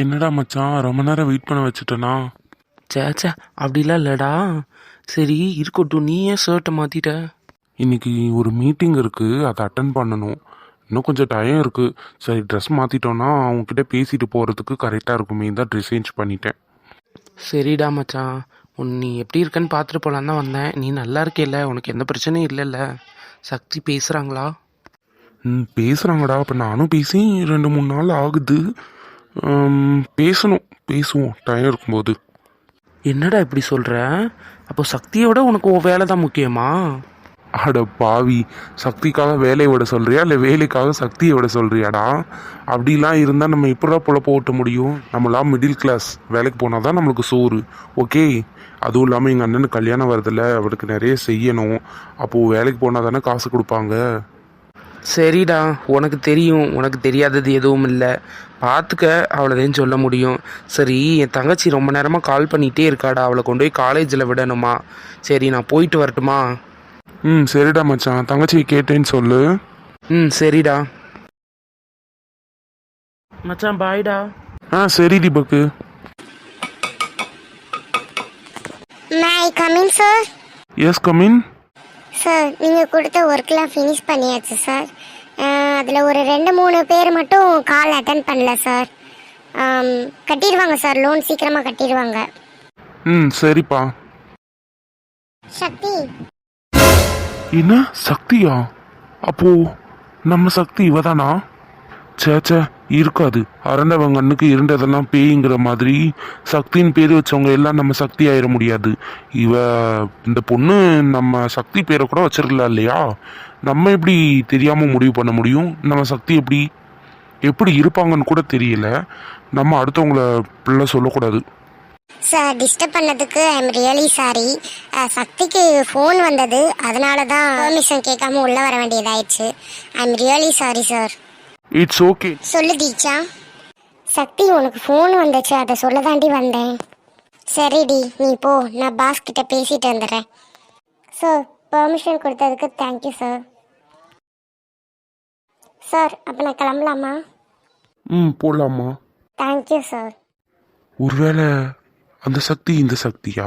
என்னடா மச்சான் ரொம்ப நேரம் வெயிட் பண்ண வச்சுட்டேனா? சேச்சே அப்படிலாம் இல்லைடா. சரி இருக்கட்டும் நீ ஏன் ஷர்ட்டை மாற்றிட்ட இன்னைக்கு ஒரு மீட்டிங் இருக்கு அதை அட்டன் பண்ணணும். இன்னும் கொஞ்சம் டைம் இருக்கு. சரி ட்ரெஸ் மாத்திட்டோம்னா அவங்ககிட்ட பேசிட்டு போறதுக்கு கரெக்டா இருக்குமே தான் ட்ரெஸ் சேஞ்ச் பண்ணிட்டேன். சரிடா மச்சான். உன் நீ எப்படி இருக்கன்னு பார்த்துட்டு போலான்னு தான் வந்தேன். நீ நல்லா இருக்கேல்ல உனக்கு எந்த பிரச்சனையும் இல்லைல்ல. சக்தி பேசுகிறாங்களா ம் பேசுறாங்கடா. அப்ப நானும் பேசி ரெண்டு மூணு நாள் ஆகுது. பேசணும் பேசுவோம். டைம் இருக்கும்போது. என்னடா இப்படி சொல்கிற அப்போ சக்தியோட உனக்கு உன் வேலை தான் முக்கியமா? அட பாவி சக்திக்காக வேலையை விட சொல்றியா? இல்லை வேலைக்காக சக்தியை விட சொல்றியாடா? அப்படிலாம் இருந்தால் நம்ம எப்படா பொழப்ப ஓட்ட முடியும்? நம்மளாம் மிடில் கிளாஸ் வேலைக்கு போனால் தான் நம்மளுக்கு சோறு. ஓகே அதுவும் இல்லாமல் எங்கள் அண்ணனுக்கு கல்யாணம் வருதுல்ல அவருக்கு நிறைய செய்யணும். அப்போது வேலைக்கு போனால் தானே காசு கொடுப்பாங்க? சரிடா உனக்கு தெரியும். உனக்கு தெரியாதது எதுவும் இல்லை. பார்த்துக்க அவ்வளோதான் சொல்ல முடியும்? சரி என் தங்கச்சி ரொம்ப நேரமாக கால் பண்ணிகிட்டே இருக்காடா. அவளை கொண்டு போய் காலேஜில் விடணுமா? சரி நான் போயிட்டு வரட்டுமா? ம் சரிடா மச்சான். தங்கச்சியை கேட்டேன்னு சொல்லு. ம் சரிடா. மச்சான் பாய்டா ஆ சரி தீபக்கு. May coming sir yes come in sir நீங்கள் கொடுத்த ஒர்க்லாம் ஃபினிஷ் பண்ணியாச்சு சார் அதில் ஒரு ரெண்டு மூணு பேர் மட்டும் கால் அட்டன் பண்ணல சார் கட்டிடுவாங்க சார் லோன் சீக்கிரமாக கட்டிடுவாங்க. ம் சரிப்பா. சக்தி. என்ன? சக்தியா? அப்போ நம்ம சக்தி இவதானா? சேச்சே இருக்காது. அரண்டவங்க கண்ணுக்கு இருண்டதெல்லாம் பேய்ங்கிற மாதிரி சக்தின்னு பேர் வச்சவங்க எல்லாம் நம்ம சக்தி ஆயிட முடியாது. இவ இந்த பொண்ணு நம்ம சக்தி பேரை கூட வச்சிருக்கலாம் இல்லையா? நம்ம எப்படி தெரியாமல் முடிவு பண்ண முடியும்? நம்ம சக்தி எப்படி எப்படி இருப்பாங்கன்னு கூட தெரியல. நம்ம அடுத்தவங்கள பிள்ளை சொல்லக்கூடாது. சார் டிஸ்டர்ப் பண்ணதுக்கு ஐ எம் ரியலி சாரி சக்திக்கு ஃபோன் வந்தது. அதனால தான் பெர்மிஷன் கேட்காம உள்ளே வர வேண்டியதாயிடுச்சு. I am really sorry sir it's okay சொல்லு தீக்ஷா. சக்தி உனக்கு ஃபோன் வந்துச்சு. அதை சொல்ல தாண்டி வந்தேன். சரிடி நீ போ. நான் பாஸ் கிட்ட பேசிட்டு வந்துடுறேன். சார் பெர்மிஷன் கொடுத்ததுக்கு தேங்க்யூ சார் சார் அப்போ நான் கிளம்பலாமா? ம் போடலாமா? தேங்க்யூ சார் ஒருவேளை அந்த சக்தி இந்த சக்தியா?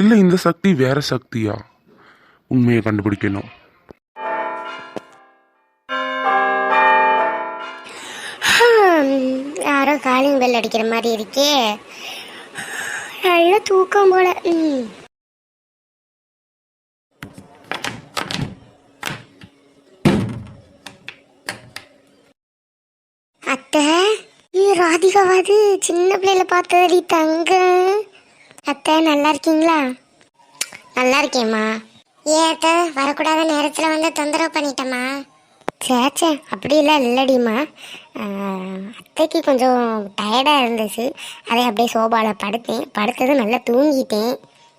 இல்லை இந்த சக்தி வேற சக்தியா? உண்மையை கண்டுபிடிக்கணும். யாரோ காலிங் பெல் அடிக்கிற மாதிரி இருக்கே. நல்ல தூக்கம் போல. ம். அத்தை ஏ ராதிகாவாது சின்ன பிள்ளையில பார்த்ததடி தங்க. அத்தை நல்லா இருக்கீங்களா? நல்லா இருக்கேம்மா. ஏன் அத்தை வரக்கூடாத நேரத்தில் வந்து தொந்தரவு பண்ணிட்டேம்மா. சேச்சே அப்படிலாம் இல்லடிம்மா. அத்தைக்கு கொஞ்சம் டயர்டாக இருந்துச்சு. அதே அப்படியே சோபாவில் படுத்தேன். படுத்ததும் நல்லா தூங்கிட்டேன்.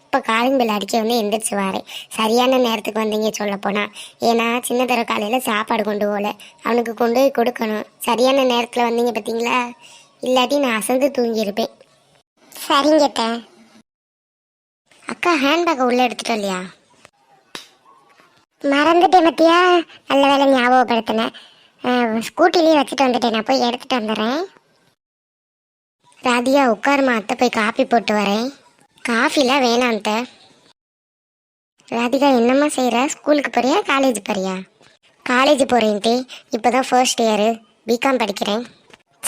இப்போ காலிங் பில் அடிக்க வந்து எந்திரிச்சு வாரேன் சரியான நேரத்துக்கு வந்தீங்க சொல்ல போனால் ஏன்னா சின்ன தர காலையில் சாப்பாடு கொண்டு போகல அவனுக்கு கொண்டு போய் கொடுக்கணும். சரியான நேரத்தில் வந்தீங்க பார்த்தீங்களா இல்லாட்டி நான் அசந்து தூங்கியிருப்பேன். சரிங்க அக்கா ஹேண்ட்பேக்கை உள்ளே எடுத்துட்டோம் இல்லையா? மறந்துட்டேன் பத்தியா? நல்ல வேலை ஞாபகப்படுத்தினேன். ஸ்கூட்டிலேயே வச்சுட்டு வந்துட்டேன். நான் போய் எடுத்துட்டு வந்துடுறேன். ராதியா உட்காருமா அத்தை போய் காஃபி போட்டு வரேன். காஃபிலாம் வேணாம் அத்தை. ராதிகா என்னம்மா செய்கிற ஸ்கூலுக்கு போறியா காலேஜ் போறியா? காலேஜ் போகிறேன்ட்டு இப்போ தான் ஃபர்ஸ்ட் இயரு பிகாம் படிக்கிறேன்.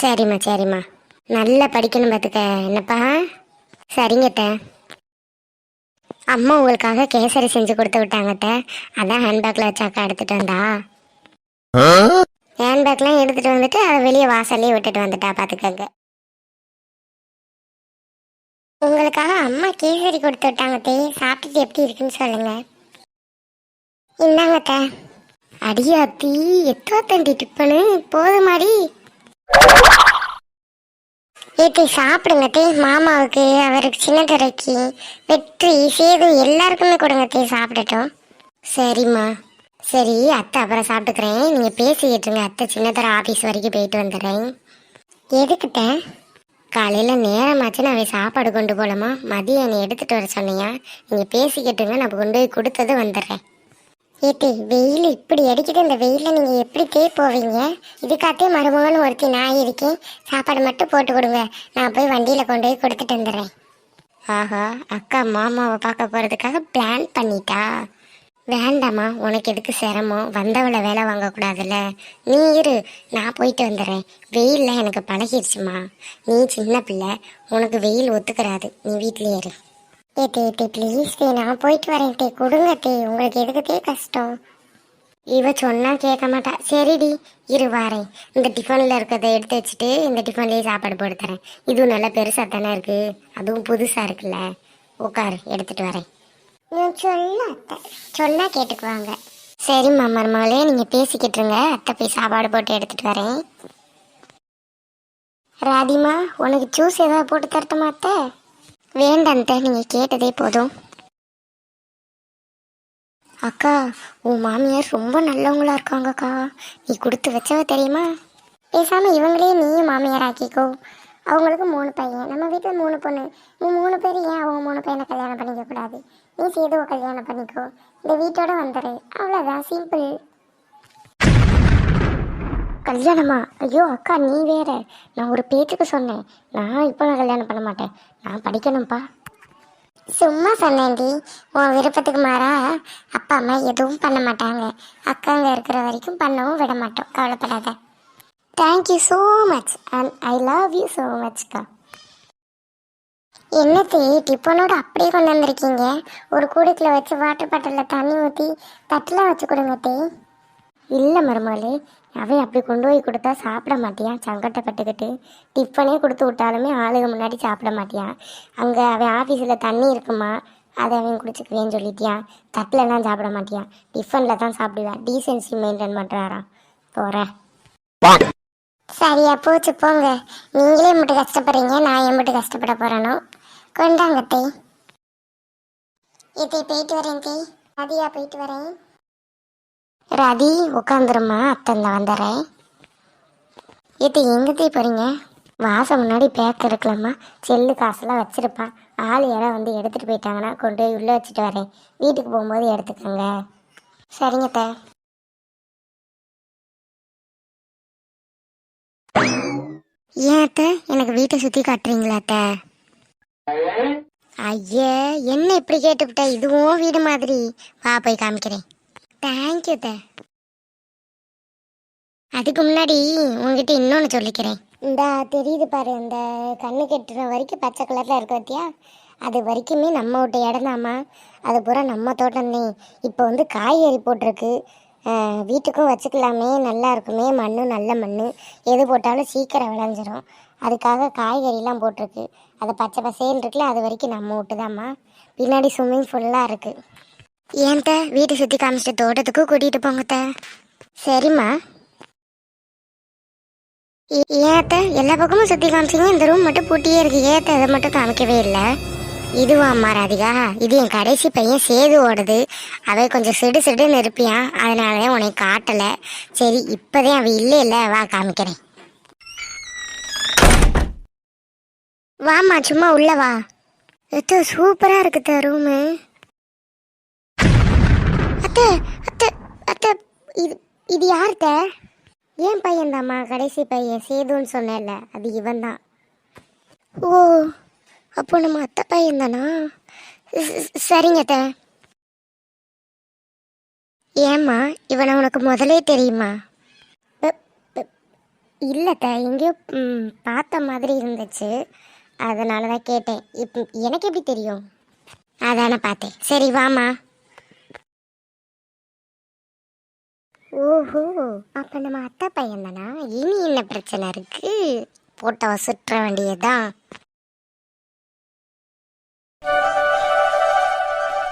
சரிம்மா சரிம்மா. நல்லா படிக்கணும் பார்த்துக்க என்னப்பா? சரிங்கட்ட அம்மா உங்களுக்காக கேசரி செஞ்சு கொடுத்து விட்டாங்கட்ட அதான் ஹேண்ட்பேக்கில் வச்சாக்கா எடுத்துகிட்டு வந்தா. ஹேண்ட்பேக்லாம் எடுத்துகிட்டு வந்துட்டு அதை வெளியே வாசல்லையே விட்டுட்டு வந்துட்டா பார்த்துக்கங்க உங்களுக்காக அம்மா கேசரி கொடுத்து விட்டாங்க தே சாப்பிட்டுட்டு எப்படி இருக்குன்னு சொல்லுங்க. இந்தாங்க தே அடியா தீ எத்தோ தண்டி டிப்பனு? போது மாதிரி ஏத்தி சாப்பிடுங்க தே மாமாவுக்கு அவருக்கு சின்னதுரைக்கு வெற்றி சேது எல்லாருக்குமே கொடுங்க தே சாப்பிடட்டும். சரிம்மா. சரி அத்தை அப்புறம் சாப்பிட்டுக்கிறேன். நீங்கள் பேசிக்கிட்டு இருங்க அத்தை சின்னதர ஆஃபீஸ் வரைக்கும் போயிட்டு வந்துடுறேன். எதுக்கிட்ட? காலையில் நேரமாச்சு நான் சாப்பாடு கொண்டு போகலாமா? மதியம் என்னை எடுத்துகிட்டு வர சொன்னியா? நீங்கள் பேசிக்கிட்டுங்க நான் கொண்டு போய் கொடுத்தது வந்துடுறேன். ஏத்தி வெயில் இப்படி அடிக்குது இந்த வெயிலில் நீங்க எப்படி தே போவீங்க? இதுக்காத்தே மருமகன் ஒருத்தி நான் இருக்கேன். சாப்பாடு மட்டும் போட்டு கொடுங்க. நான் போய் வண்டியில கொண்டு போய் கொடுத்துட்டு வந்துடுறேன். ஆஹா அக்கா மாமாவை பார்க்க போறதுக்காக பிளான் பண்ணிட்டா? வேண்டாம்மா உனக்கு எதுக்கு சிரமம்? வந்தவளை வேலை வாங்கக்கூடாதுல்ல. நீ இரு நான் போயிட்டு வந்துடுறேன். வெயிலில் எனக்கு பழகிடுச்சுமா. நீ சின்ன பிள்ளை உனக்கு வெயில் ஒத்துக்கிறாது. நீ வீட்லேயே இரு. ஏ தே தே ப்ளீஸ் தே நான் போயிட்டு வரேன் தே. கொடுங்க தே. உங்களுக்கு எதுக்கு தே கஷ்டம்? இவ சொன்னா கேட்க மாட்டா. சரிடி இரு வாரேன். இந்த டிஃபனில் இருக்கிறத எடுத்து வச்சுட்டு இந்த டிஃபன்லேயே சாப்பாடு போட்டு தரேன். இதுவும் நல்லா பெருசாக தானே இருக்குது அதுவும் புதுசாக இருக்குல்ல. உட்காரு எடுத்துகிட்டு வரேன். நான் சொல்ல அத்தை சொன்னா கேட்டுக்குவாங்க. சரிம்மா மருமகளே நீங்கள் பேசிக்கிட்டு இருங்க. அத்தை போய் சாப்பாடு போட்டு எடுத்துட்டு வரேன். ராதிமா உனக்கு ஜூஸ் ஏதாவது போட்டு தரட்டுமா அத்தை? வேண்டாம் நீங்கள் கேட்டதே போதும். அக்கா உன் மாமியார் ரொம்ப நல்லவங்களா இருக்காங்கக்கா நீ கொடுத்து வச்சவ தெரியுமா? பேசாம இவங்களே நீயும் மாமியார் ஆக்கிக்கோ. அவங்களுக்கு மூணு பையன். நம்ம வீட்டில் மூணு பொண்ணு. நீ மூணு பேர் ஏன் அவங்க மூணு பையனை கல்யாணம் பண்ணிக்க கூடாது? நீ சேதுவை கல்யாணம் பண்ணிக்கோ. இந்த வீட்டோட வந்துடு அவ்வளோதான் சிம்பிள் கல்யாணமா? ஐயோ அக்கா நீ வேற. நான் ஒரு பேச்சுக்கு சொன்னேன். நான் இப்போ நான் கல்யாணம் பண்ண மாட்டேன். நான் படிக்கணும்ப்பா சும்மா சொன்னேன்டி உன் விருப்பத்துக்கு மாறா. அப்பா அம்மா எதுவும் பண்ண மாட்டாங்க. அக்காங்க இருக்கிற வரைக்கும் பண்ணவும் விட மாட்டோம். கவலைப்படாத. Thank you so much and I love you so மச்க்கா என்னத்தி டிஃபனோட அப்படியே கொண்டு வந்திருக்கீங்க ஒரு கூடைக்குள்ள வச்சு வாட்டர் பாட்டிலில் தண்ணி ஊற்றி தட்டில் வச்சு கொடுங்க தே. இல்லை மருமகளே அவன் அப்படி கொண்டு போய் கொடுத்தா சாப்பிட மாட்டியான் சங்கட்டப்பட்டுக்கிட்டு டிஃபனே கொடுத்து விட்டாலுமே ஆளுங்க முன்னாடி சாப்பிட மாட்டியான் அங்கே அவன் ஆஃபீஸில் தண்ணி இருக்குமா? அதை அவன் குடிச்சுக்குவேன்னு சொல்லிட்டியான் தட்டிலலாம் சாப்பிட மாட்டியான் டிஃபனில் தான் சாப்பிடுவேன் டீசென்சி மெயின்டைன் பண்ணுறாராம் போகிறேன் சரியா போச்சு போங்க. நீங்களே மட்டும் கஷ்டப்படுறீங்க நான் ஏன் மட்டும் கஷ்டப்பட போகிறேனோ கொண்டாங்க தே இதை போயிட்டு வரேன் தே அதியா போயிட்டு வரேன். ராதி உட்காந்துருமா அத்தந்த வந்துடுறேன். இது எங்கேட்டி போகிறீங்க மாதம் முன்னாடி பேக் இருக்கலாமா செல்லு காசெல்லாம் வச்சுருப்பான் ஆள் யாராவது வந்து எடுத்துகிட்டு போயிட்டாங்கன்னா கொண்டு போய் உள்ளே வச்சுட்டு வரேன். வீட்டுக்கு போகும்போது எடுத்துக்கோங்க. சரிங்க தே ஏன் அத்தை? எனக்கு வீட்டை சுற்றி காட்டுறீங்களா அத்தை? ஐயே என்ன இப்படி கேட்டுவிட்ட இதுவும் வீடு மாதிரி. வா போய் காமிக்கிறேன். தேங்க்யூ தே அதுக்கு முன்னாடி உங்ககிட்ட இன்னொன்று சொல்லிக்கிறேன். இந்த தெரியுது பாரு இந்த கண்ணு கெட்டுற வரைக்கும் பச்சை கலரில் இருக்க பத்தியா? அது வரைக்குமே நம்ம விட்ட இடம்தாம்மா அது பூரா நம்ம தோட்டம்தே இப்போ வந்து காய்கறி போட்டிருக்கு. வீட்டுக்கும் வச்சுக்கலாமே. நல்லா இருக்குமே. மண்ணும் நல்ல மண் எது போட்டாலும் சீக்கிரம் விளைஞ்சிரும். அதுக்காக காய்கறிலாம் போட்டிருக்கு. அது பச்சை பசேன்னு இருக்குல்ல அது வரைக்கும் நம்ம விட்டுதாம்மா பின்னாடி ஸ்விம்மிங் ஃபுல்லாக இருக்குது ஏன்ட்ட வீட்டை சுற்றி காமிச்சிட்டு தோட்டத்துக்கும் கூட்டிகிட்டு போங்கத்த. சரிம்மா. ஏ- ஏத்த எல்லா பக்கமும் சுற்றி காமிச்சிங்க இந்த ரூம் மட்டும் பூட்டியே இருக்கு. ஏத்த அதை மட்டும் காமிக்கவே இல்லை? இதுவாம்மா ராதிகா இது என் கடைசி பையன் சேது ஓடுது. அவன் கொஞ்சம் சிடு சிடுன்னு இருப்பியான். அதனால உனக்கு காட்டலை. சரி இப்போதே அவன் இல்லை இல்லை வா காமிக்கிறேன். வாம்மா சும்மா உள்ள வா. எத்தோ சூப்பராக இருக்குத்த ரூமு அத்தை அத்தை அத்தை இது இது யார்த்த ஏன் பையன்தாம்மா கடைசி பையன் சேதுன்னு சொன்னேன்ல அது இவன் தான். ஓ அப்போ நம்ம அத்தை பையன் தானா? சரிங்க அத்தை. ஏம்மா இவனை உனக்கு முதலே தெரியுமா? இல்லைத்த எங்கேயோ பார்த்த மாதிரி இருந்துச்சு. அதனால தான் கேட்டேன். இப்போ எனக்கு எப்படி தெரியும்? அதானே பார்த்தேன். சரி வாமா ஓஹோ அப்போ நம்ம அத்தை பையன்தானா? இனி என்ன பிரச்சனை இருக்கு? போட்டவ சுற்ற வேண்டியதுதான்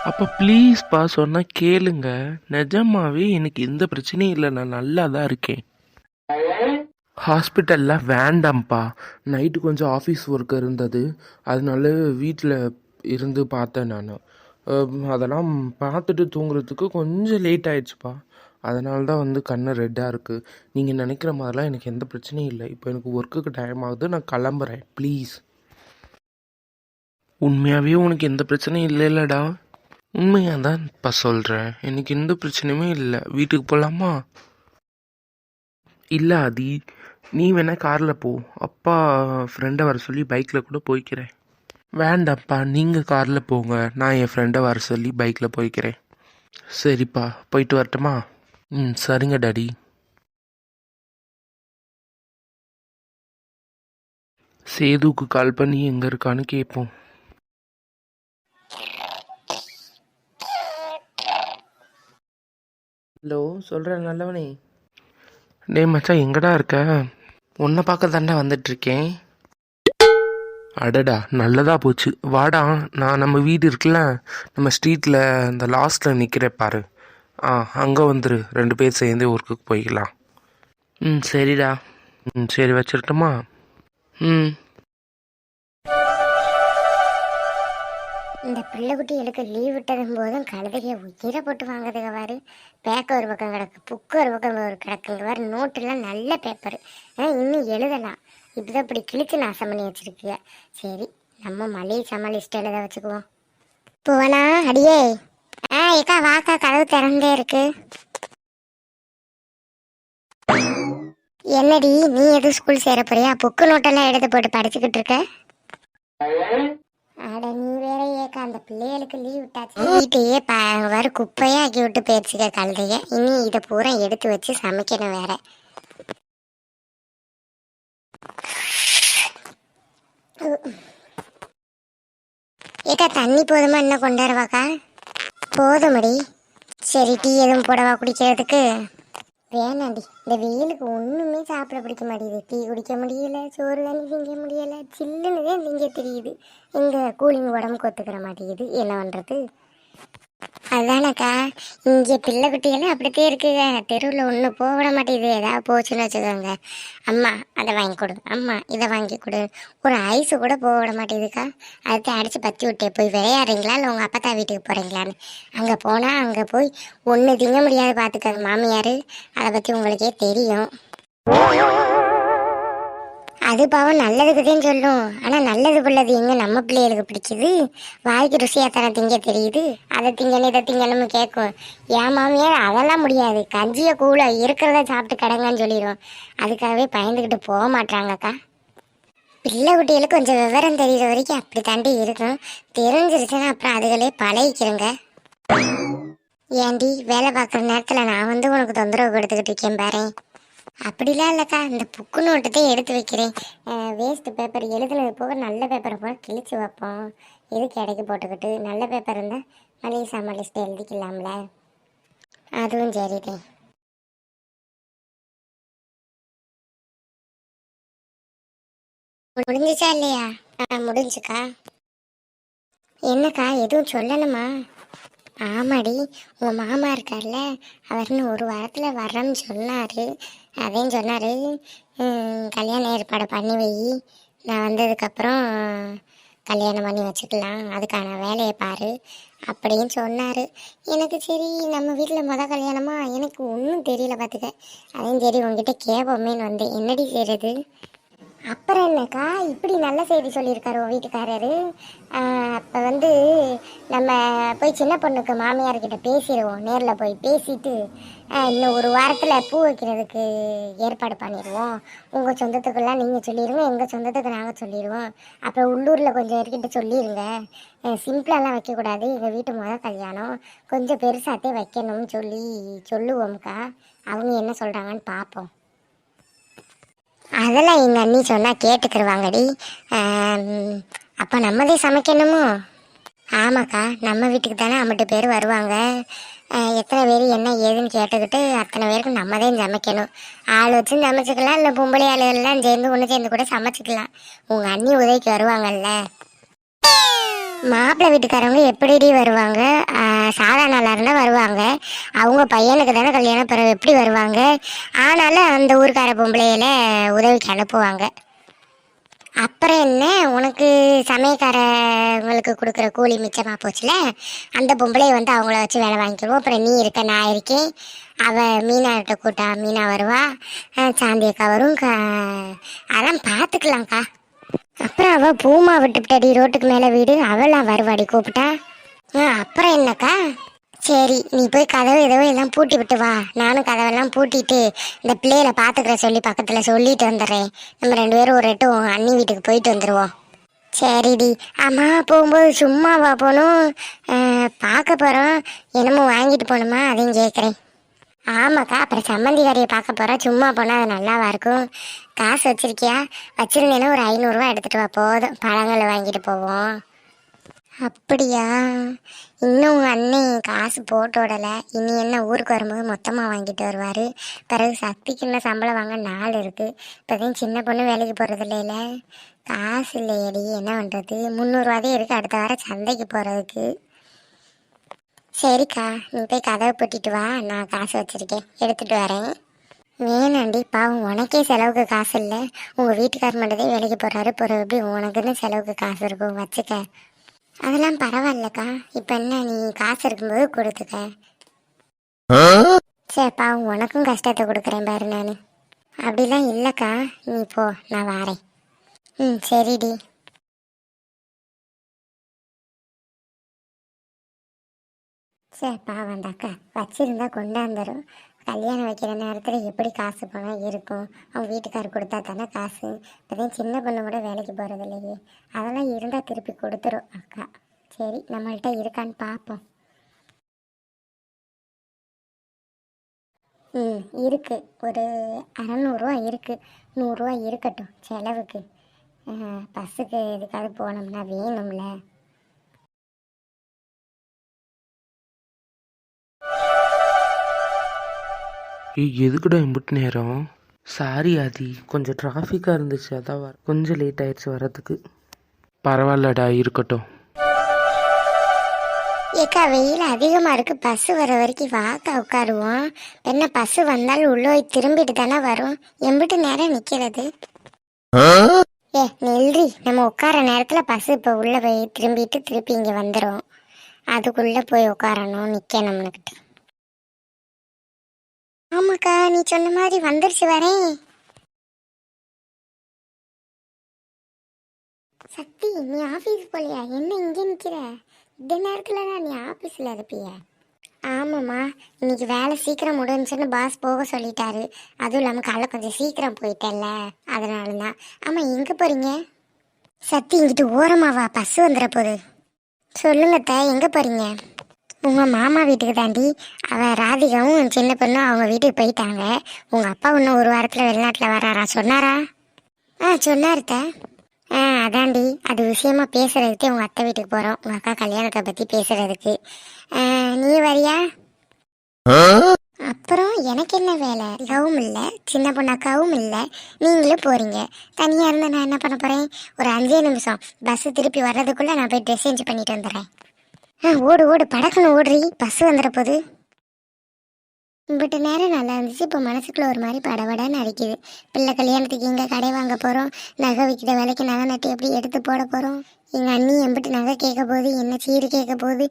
அப்போ ப்ளீஸ்ப்பா சொன்னால் கேளுங்க. நிஜமாவே எனக்கு எந்த பிரச்சனையும் இல்லை. நான் நல்லா தான் இருக்கேன். ஹாஸ்பிட்டலில் வேண்டாம்ப்பா. நைட்டு கொஞ்சம் ஆஃபீஸ் ஒர்க் இருந்தது. அதனால வீட்டில் இருந்து பார்த்தேன் நான். அதெல்லாம் பார்த்துட்டு தூங்குறதுக்கு கொஞ்சம் லேட் ஆயிடுச்சுப்பா. அதனால தான் வந்து கண்ணு ரெட்டாக இருக்குது நீங்கள் நினைக்கிற மாதிரிலாம் எனக்கு எந்த பிரச்சனையும் இல்லை. இப்போ எனக்கு ஒர்க்குக்கு டைம் ஆகுது. நான் கிளம்புறேன். ப்ளீஸ் உண்மையாகவே உனக்கு எந்த பிரச்சனையும் இல்லைல்லடா. உண்மையாக தான்ப்பா சொல்கிறேன் எனக்கு எந்த பிரச்சனையுமே இல்லை. வீட்டுக்கு போகலாமா இல்லை ஆதி. நீ வேணா காரில் போ. அப்பா ஃப்ரெண்டை வர சொல்லி பைக்கில் கூட போய்க்கிறேன். வேண்டாம்ப்பா நீங்கள் காரில் போங்க. நான் என் ஃப்ரெண்டை வர சொல்லி பைக்கில் போய்க்கிறேன். சரிப்பா போயிட்டு வரட்டுமா? ம் சரிங்க டாடி. சேதுக்கு கால் பண்ணி எங்கே இருக்கான்னு கேட்போம் ஹலோ சொல்கிறேன் நல்லவனே. டேய் மச்சான் எங்கடா இருக்க? உன்னை பார்க்க தாண்டா வந்துட்டுருக்கேன். அடடா நல்லதாக போச்சு. வாடா நான் நம்ம வீடு இருக்குல்ல நம்ம ஸ்ட்ரீட்டில் இந்த லாஸ்ட்டில் நிற்கிற பாரு. ஆ அங்கே வந்துரு. ரெண்டு பேர் சேர்ந்து ஒர்க்குக்கு போய்க்கலாம். ம் சரிடா. ம் சரி வச்சிரட்டுமா? ம். இந்த பிள்ளைக்குட்டிகளுக்கு லீவ் விட்டதும் போதும் கழுதையை உயிரை போட்டு வாங்குறதுக்கு பாரு. பேக்க ஒரு பக்கம் கிடக்கு புக்கு ஒரு பக்கம் ஒரு கிடக்குங்கவார் நோட்டெல்லாம் நல்ல பேப்பர் இன்னும் எழுதலாம். இப்படிதான் இப்படி கிழிச்சு நாசம் பண்ணி வச்சுருக்கிய. சரி நம்ம மளிகை சமாளிச்சுட்டு எழுத வச்சுக்குவோம். போனா அடியே. ஆ ஏக்கா வாக்கா கதவு திறந்தே இருக்கு. என்னடி நீ எதுவும் ஸ்கூல் சேர போறியா? புக்கு நோட்டெல்லாம் எடுத்து போட்டு படிச்சுக்கிட்டு இருக்க? அட நீ வேற ஏக்கா அந்த பிள்ளைகளுக்கு லீவ் விட்டாச்சு. வீட்டையே ப வர குப்பையா ஆக்கி விட்டு போயிடுச்சுக்க கழுதைய. இனி இதை பூரா எடுத்து வச்சு சமைக்கணும் வேற. ஏக்கா தண்ணி போதுமா? என்ன கொண்டாருவாக்கா போதுமடி சரி டீ எதுவும் போடவா குடிக்கிறதுக்கு? வேணாண்டி. இந்த வெயிலுக்கு ஒன்றுமே சாப்பிட பிடிக்க மாட்டேங்குது. டீ குடிக்க முடியல சோறு தண்ணி திங்க முடியல. சில்லுன்னு தான் திங்க தெரியுது. எங்க கூலிங் உடம்புக்கு ஒத்துக்கிற மாட்டேங்குது. என்ன பண்ணுறது அதானக்கா இங்கே பிள்ளை குட்டியெல்லாம் அப்படித்தே இருக்குங்க. தெருவில் ஒன்று போக விட மாட்டேங்குது. ஏதாவது போச்சுன்னு வச்சுக்கோங்க. அம்மா அதை வாங்கி கொடு. அம்மா இதை வாங்கி கொடு. ஒரு ஐஸு கூட போக விட மாட்டேங்குதுக்கா. அதை அடித்து பற்றி விட்டே. போய் விளையாடுறீங்களா? இல்லை உங்கள் அப்பத்தா வீட்டுக்கு போகிறீங்களான்னு அங்கே போனால் அங்கே போய் ஒன்று திங்க முடியாது பார்த்துக்கங்க மாமியார். அதை பற்றி உங்களுக்கே தெரியும். அது பாவம் நல்லதுக்குதேன்னு சொல்லும். ஆனால் நல்லது பிள்ளது எங்கே நம்ம பிள்ளைகளுக்கு பிடிக்குது வாய்க்கு ருசியாக தானே திங்க தெரியுது. அதை திங்கணும் இதை திங்கணும்னு கேட்கும். என் மாமியார் அதெல்லாம் முடியாது. கஞ்சியை கூழ இருக்கிறத சாப்பிட்டு கிடங்கன்னு சொல்லிடும் அதுக்காகவே பயந்துக்கிட்டு போக மாட்டாங்கக்கா பிள்ளை குட்டிகளுக்கு கொஞ்சம் விவரம் தெரிகிற வரைக்கும் அப்படி தாண்டி இருக்கும். தெரிஞ்சிருச்சுன்னா அப்புறம் அதுகளே பழகிக்கிறங்க ஏண்டி வேலை பார்க்குற நேரத்தில் நான் வந்து உனக்கு தொந்தரவு கொடுத்துக்கிட்டு இருக்கேன் பாரு அப்படிலாம் இல்லைக்கா. இந்த புக்கு நோட்டத்தை எடுத்து வைக்கிறேன். வேஸ்ட் பேப்பர் எழுதுனது போக நல்ல பேப்பரை போல கிழிச்சு வைப்போம். எதுக்கு இடைக்கு போட்டுக்கிட்டு? நல்ல பேப்பர் இருந்தால் மளிகை சாமான் லிஸ்ட்டு எழுதிக்கலாம்ல. அதுவும் சரிதான் முடிஞ்சிச்சா இல்லையா? ஆ முடிஞ்சுக்கா. என்னக்கா? எதுவும் சொல்லணுமா? ஆமாடி உங்கள் மாமா இருக்கார்ல அவர்னு ஒரு வாரத்தில் வர்றேன்னு சொன்னார். அதையும் சொன்னார் கல்யாண ஏற்பாடு பண்ணி வை. நான் வந்ததுக்கப்புறம் கல்யாணம் பண்ணி வச்சுக்கலாம். அதுக்கான வேலையை பாரு அப்படின்னு சொன்னார். எனக்கு சரி நம்ம வீட்டில் மொதல் கல்யாணமா? எனக்கு ஒன்றும் தெரியல பார்த்துக்க அதையும் சரி உங்ககிட்ட கேட்போமேன்னு வந்தேன். என்னடி செய்கிறது அப்புறம் என்னக்கா? இப்படி நல்ல செய்தி சொல்லியிருக்காரு உன் வீட்டுக்காரரு. அப்போ வந்து நம்ம போய் சின்ன பொண்ணுக்கு மாமியார்கிட்ட பேசிடுவோம் நேரில் போய் பேசிட்டு இன்னும் ஒரு வாரத்தில் பூ வைக்கிறதுக்கு ஏற்பாடு பண்ணிடுவோம் உங்கள் சொந்தத்துக்கெல்லாம் நீங்கள் சொல்லிடுங்க எங்கள் சொந்தத்துக்கு நாங்கள் சொல்லிடுவோம் அப்புறம் உள்ளூரில் கொஞ்சம் இருக்கிட்ட சொல்லிடுங்க சிம்பிளாலாம் வைக்கக்கூடாது. எங்கள் வீட்டு முதல் கல்யாணம் கொஞ்சம் பெருசாகத்தே வைக்கணும்னு சொல்லி சொல்லுவோம்க்கா. அவங்க என்ன சொல்கிறாங்கன்னு பார்ப்போம் அதெல்லாம் எங்கள் அண்ணி சொன்னால் கேட்டுக்கிருவாங்கடி. அப்போ நம்மதே சமைக்கணுமோ? ஆமாக்கா நம்ம வீட்டுக்கு தானே அம்பட்டு பேர் வருவாங்க. எத்தனை பேர் என்ன ஏதுன்னு கேட்டுக்கிட்டு அத்தனை பேருக்கு நம்ம தான் சமைக்கணும். ஆள் வச்சு சமைச்சிக்கலாம் இல்லை பொம்பளை ஆளுகள்லாம் சேர்ந்து ஒன்று சேர்ந்து கூட சமைச்சிக்கலாம். உங்கள் அண்ணி உதவிக்கு வருவாங்கல்ல. மாப்பிள்ளை வீட்டுக்காரவங்க எப்படிடி வருவாங்க? சாதா நாளாக இருந்தால் வருவாங்க. அவங்க பையனுக்கு தானே கல்யாணம் பிறகு எப்படி வருவாங்க? ஆனாலும் அந்த ஊருக்கார பொம்பளையில உதவிக்கு அனுப்புவாங்க. அப்புறம் என்ன? உனக்கு சமயக்காரங்களுக்கு கொடுக்குற கூலி மிச்சமாக போச்சுல? அந்த பொம்பளையை வந்து அவங்கள வச்சு வேலை வாங்கிக்கிடுவோம். அப்புறம் நீ இருக்க நான் இருக்கேன். அவள் மீனாட்ட கூட்டா மீனா வருவா. ஆ, சாந்தி அக்கா வரும் அதெல்லாம் பார்த்துக்கலாம்க்கா. அப்புறம் அவள் பூமா விட்டுவிட்டடி ரோட்டுக்கு மேலே வீடு அவளாம் வருவாடி கூப்பிட்டா? ஆ அப்புறம் என்னக்கா? சரி நீ போய் கதவு எதவு எல்லாம் பூட்டி விட்டு வா. நானும் கதவெல்லாம் பூட்டிட்டு இந்த பிள்ளையில பார்த்துக்கிற சொல்லி பக்கத்தில் சொல்லிட்டு வந்துடுறேன். நம்ம ரெண்டு பேரும் ஒரு எட்டு உன் அண்ணி வீட்டுக்கு போயிட்டு வந்துடுவோம் சரிடி. அம்மா போகும்போது சும்மாவா போகணும்? பார்க்க போகிறோம் என்னமோ வாங்கிட்டு போகணுமா? அதையும் கேட்குறேன். ஆமாக்கா அப்புறம் சம்மந்திகாரியை பார்க்க போகிறோம் சும்மா போனால் அது நல்லாவா இருக்கும்? காசு வச்சிருக்கியா? வச்சிருந்தேன்னா ஒரு ஐநூறுரூவா எடுத்துகிட்டு வா போதும். பழங்களை வாங்கிட்டு போவோம். அப்படியா? இன்னும் உங்கள் அண்ணன் காசு போட்டு விடலை. இனி என்ன ஊருக்கு வரும்போது மொத்தமாக வாங்கிட்டு வருவார். பிறகு சக்திக்கு இன்னும் சம்பளம் வாங்க நாள் இருக்குது இப்போதையும் சின்ன பொண்ணு வேலைக்கு போகிறது இல்லைல்ல காசு இல்லையடி என்ன பண்ணுறது முந்நூறுவாதே இருக்குது அடுத்த வாரம் சந்தைக்கு போகிறதுக்கு சரிக்கா நீ போய் கதவை பூட்டிட்டு வா நான் காசு வச்சுருக்கேன். எடுத்துகிட்டு வரேன். வேணாண்டி பாவம் உனக்கே செலவுக்கு காசு இல்லை. உங்கள் வீட்டுக்கார் மட்டும்தான் வேலைக்கு போகிறாரு பிறகு எப்படி உனக்குன்னு செலவுக்கு காசு இருக்கும் வச்சுக்க. அதெல்லாம் பரவாயில்லக்கா. இப்போ என்ன நீ காசு இருக்கும்போது கொடுத்துக்க. சரி பாவம் உனக்கும் கஷ்டத்தை கொடுக்குறேன் பாரு நான். அப்படிலாம் இல்லைக்கா. நீ போ நான் வாரேன். ம் சரிடி. சே பாவம் அந்த அக்கா வச்சுருந்தா கொண்டாந்துரும். கல்யாணம் வைக்கிற நேரத்தில் எப்படி காசு பணம் இருக்கும்? அவங்க வீட்டுக்காரர் கொடுத்தா தானே காசு? இப்போதான் சின்ன பொண்ணு கூட வேலைக்கு போகிறது இல்லையே. அதெல்லாம் இருந்தால் திருப்பி கொடுத்துரும் அக்கா. சரி நம்மள்கிட்ட இருக்கான்னு பார்ப்போம் ம் இருக்குது ஒரு அறநூறுவா இருக்குது நூறுரூவா இருக்கட்டும் செலவுக்கு. பஸ்ஸுக்கு எதுக்காவது போனோம்னா வேணும்ல. ஏய் எதுக்குடா இம்புட்டு நேரம்? சாரி ஆதி. கொஞ்சம் டிராஃபிக்காக இருந்துச்சு அதான் வர கொஞ்சம் லேட் ஆயிடுச்சு வரதுக்கு பரவாயில்லடா இருக்கட்டும். ஏக்கா வெயில் அதிகமாக இருக்கு. பஸ் வர வரைக்கும் வாக்கா உட்காருவோம். என்ன பஸ் வந்தாலும் உள்ளே போய் திரும்பிட்டு தானே வரும். எம்பிட்டு நேரம் நிற்கிறது ஏ நெல்றி. நம்ம உட்கார நேரத்தில் பஸ் இப்போ உள்ளே போய் திரும்பிட்டு திருப்பி இங்கே வந்துடும் அதுக்குள்ளே போய் உட்காரணும் நிற்கணும்னுக்கிட்ட ஆமாக்கா நீ சொன்ன மாதிரி வந்துருச்சு வரேன் சக்தி நீ ஆஃபீஸ் போலியா? என்ன இங்கே நிற்கிற இந்த நேரத்தில் தான் நீ ஆஃபீஸில் இருப்பிய? ஆமாம்மா இன்னைக்கு வேலை சீக்கிரம் முடிஞ்சுன்னு பாஸ் போக சொல்லிட்டாரு. அதுவும் இல்லாமல் காலைல கொஞ்சம் சீக்கிரம் போயிட்டேல்ல அதனால தான் ஆமாம் எங்கே போகிறீங்க சக்தி இங்கிட்டு ஓரமாவா பஸ் வந்துட போகுது. சொல்லுங்க அத்தை எங்கே போகிறீங்க உங்கள் மாமா வீட்டுக்கு தாண்டி அவன் ராதிகாவும் சின்ன பொண்ணும் அவங்க வீட்டுக்கு போயிட்டாங்க. உங்கள் அப்பா இன்னும் ஒரு வாரத்தில் வெளிநாட்டில் வராரா? சொன்னாரா? ஆ சொன்னார் அத்தை. ஆ அதாண்டி. அது விஷயமா பேசுறதுக்கு உங்கள் அத்தை வீட்டுக்கு போகிறோம் உங்கள் அக்கா கல்யாணத்தை பற்றி பேசுறதுக்கு. ஆ, நீ வரியா? அப்புறம் எனக்கு என்ன வேலை? அக்காவும் இல்லை சின்ன பொண்ணு அக்காவும் இல்லை. நீங்களும் போகிறீங்க தனியாக இருந்தால் நான் என்ன பண்ண போகிறேன் ஒரு அஞ்சே நிமிஷம். பஸ்ஸு திருப்பி வர்றதுக்குள்ளே நான் போய் ட்ரெஸ் சேஞ்ச் பண்ணிட்டு வந்துடுறேன். ஆ ஓடு ஓடு. படக்குன்னு ஓடுறி. பஸ் வந்துட போகுது இம்பிட்டு நேரம் நல்லா இருந்துச்சு இப்போ மனசுக்குள்ளே ஒரு மாதிரி படபடன்னு அடிக்குது. பிள்ளை கல்யாணத்துக்கு எங்கே கடை வாங்க போகிறோம் நகை விற்கிற விலைக்கு நகை நட்டு எப்படி எடுத்து போட போகிறோம் எங்கள் அண்ணி எம்பிட்டு நகை கேட்க போகுது. என்ன சீர் கேட்க போகுது?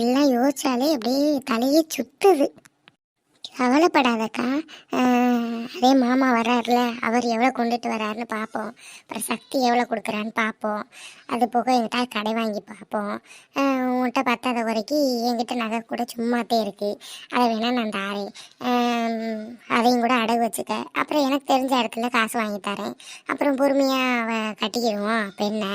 எல்லாம் யோசிச்சாலே அப்படியே தலையே சுத்துது. கவலைப்படாதக்கா. அதே மாமா வர்றாருல அவர் எவ்வளோ கொண்டுட்டு வர்றாருன்னு பார்ப்போம் அப்புறம் சக்தி எவ்வளோ கொடுக்குறான்னு பார்ப்போம் அது போக எங்கிட்ட கடை வாங்கி பார்ப்போம் உன்கிட்ட பத்தாத வரைக்கும் என்கிட்ட நகை கூட சும்மாத்தே இருக்குது அதை வேணால் நான் தாரேன். அதையும் கூட அடகு வச்சுக்க. அப்புறம் எனக்கு தெரிஞ்ச இடத்துல காசு வாங்கி தரேன். அப்புறம் பொறுமையாக கட்டிக்கிடுவோம். அப்போ என்ன?